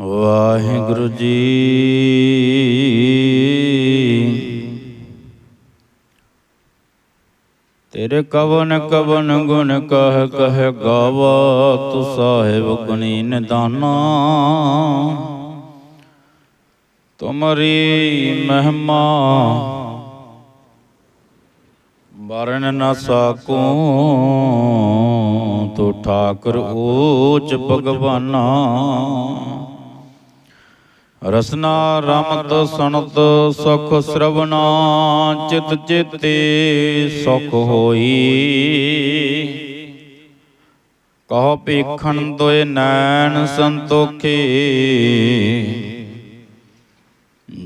ਵਾਹਿਗੁਰੂ ਜੀ। ਤੇਰੇ ਕਵਨ ਕਵਨ ਗੁਣ ਕਹ ਕਹ ਗਾਵਾ, ਤੂ ਸਾਹਿਬ ਗੁਣੀ ਨਿਦਾਨਾ। ਤੁਮਰੀ ਮਹਿਮਾ, ਵਰਨ ਨ ਸਾਕੂ, ਤੂੰ ਠਾਕੁਰ ਊਚ ਭਗਵਾਨਾ। ਰਸਨਾ ਰਮਤ ਸੁਨਤ ਸੁਖ ਸ਼੍ਰਵਣਾ, ਚਿਤ ਚੇਤੇ ਸੁਖ ਹੋਈ। ਕਹੋ ਪੀਖਣ ਦੋਏ ਨੈਣ ਸੰਤੋਖੇ,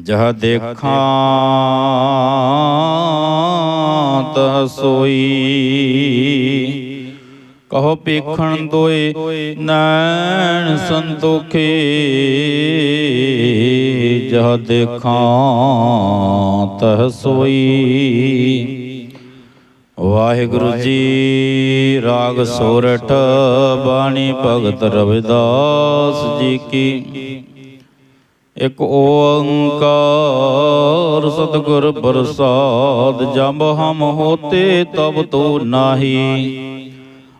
ਜਹ ਦੇਖਾਂ ਤਾ ਸੋਈ। ਕਹੋ ਪੀਖਣ ਦੋਏ ਨੈਣ ਸੰਤੋਖੇ, ਜਹ ਦੇਖਾਂ ਤਹ ਸੋਈ। ਵਾਹਿਗੁਰੂ ਜੀ ਰਾਗ ਸੋਰਠ, ਬਾਣੀ ਭਗਤ ਰਵਿਦਾਸ ਜੀ ਕੀ। ਇਕ ਓੰਕਾਰ ਸਤਿਗੁਰ ਪ੍ਰਸਾਦ, ਜਬ ਹਮ ਹੋਤੇ ਤਬ ਤੋ ਨਾਹੀ।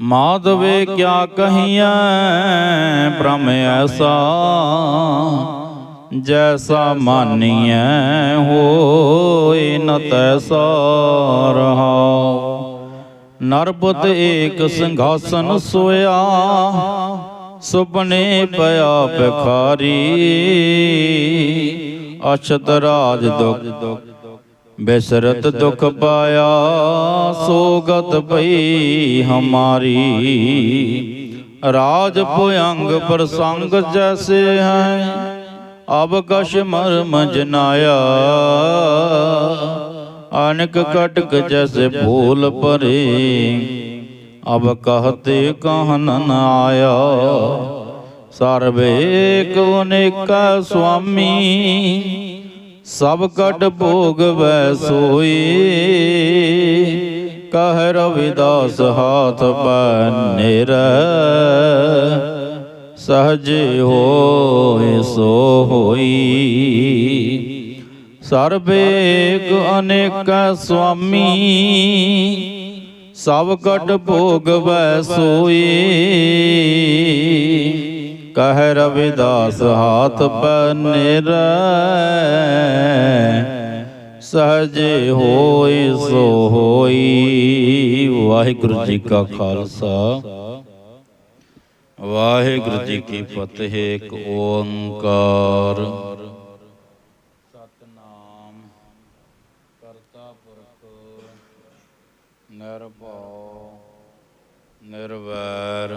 ਮਾਧਵੇ ਕਿਆ ਕਹੀਐ? ਭ੍ਰਮ ਐਸਾ ਜੈਸਾ ਮਾਨੀਐ ਹੋਏ ਨ ਤੈਸਾ ਰਹਾਉ ਨਰਪਤ ਏਕ ਸਿੰਘਾਸਨ ਸੋਇਆ ਸੁਪਨੇ ਪਿਆ ਭਿਖਾਰੀ। ਅਛਤ ਰਾਜ ਦੁਖ। ਬਿਸਰਤ ਦੁਖ ਪਾਇਆ, ਸੋਗਤ ਪਈ ਹਮਾਰੀ। ਰਾਜ ਭੁਯੰਗ ਪ੍ਰਸੰਗ ਜੈਸੇ ਹੈ ਅਬ ਕਸ਼ ਮਰਮ ਜਨਾਇਆ। ਅਨਕ ਕਟਕ ਜੈਸੇ ਫੂਲ ਪਰੇ ਅਬ ਕਹਤੇ ਕਹਨ ਆਇਆ। ਸਰਵੇ ਕੋ ਨੇਕਾ ਸੁਆਮੀ ਸਭ ਕਟ ਭੋਗ ਵੈ ਸੋਈ। ਕਹਿ ਰਵਿਦਾਸ ਹਾਥ ਬਨੇਰ ਸਹਜ ਹੋਏ ਸੋ ਹੋਈ। ਸਰਬੇਕ ਅਨੇਕ ਸੁਆਮੀ। ਸਭ ਕਟ ਭੋਗ ਵੈ ਸੋਈ। ਕਹਿ ਰਵਿਦਾਸ, ਹਾਥ ਬਨੇਰ ਸਹਜ ਹੋਈ, ਸੋ ਹੋਈ। ਵਾਹਿਗੁਰੂ ਜੀ ਕਾ ਖਾਲਸਾ। ਵਾਹਿਗੁਰੂ ਜੀ ਕੀ ਫਤਿਹ, ਇੱਕ ਓੰਕਾਰ। ਸਤਨਾਮ ਕਰਤਾ ਪੁਰਖ, ਨਿਰਭਉ, ਨਿਰਵੈਰ।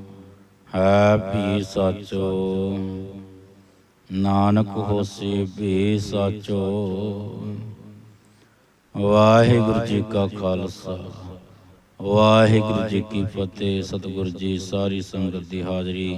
ਹੈ ਵੀ ਸੱਚ, ਨਾਨਕ ਹੋਸੀ ਵੀ ਸੱਚ। ਵਾਹਿਗੁਰੂ ਜੀ ਕਾ ਖਾਲਸਾ, ਵਾਹਿਗੁਰੂ ਜੀ ਕੀ ਫਤਿਹ, ਸਤਿਗੁਰੂ ਜੀ ਸਾਰੀ ਸੰਗਤ ਦੀ ਹਾਜ਼ਰੀ।